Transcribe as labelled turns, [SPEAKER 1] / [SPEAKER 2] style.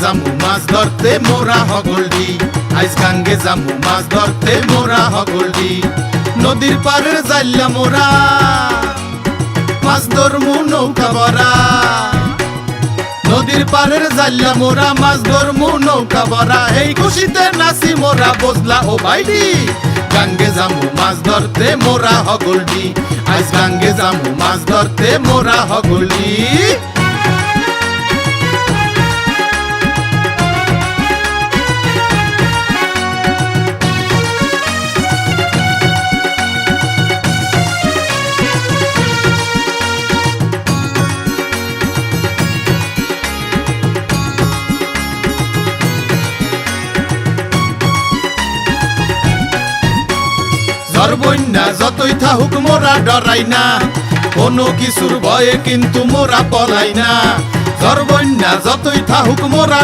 [SPEAKER 1] জামু, মাছ ধরতে মোরা হগলডি। আইস গাঙ্গে জামু, মাছ ধরতে মোরা হগলডি। নদীর পাড়ের জাইল্লা মোরা, মাছ ধরমু নৌকা নদীর পাড়ের জাইল্লা মোরা, মাছ ধরমু নৌকা বরা এই খুশিতে নাচি মোরা বজলা ও বাইডি গাঙ্গে জামু, মাছ ধরতে মোরা হগলডি। আইস গাঙ্গে জামু, মাছ ধরতে মোরা হগলডি। সর্বন্যা যতই থাকুক মোরা ডরাই না। কোনো কিছুর ভয়ে কিন্তু মোরা পলাই না। সর্বন্যা যতই থাকুক মোরা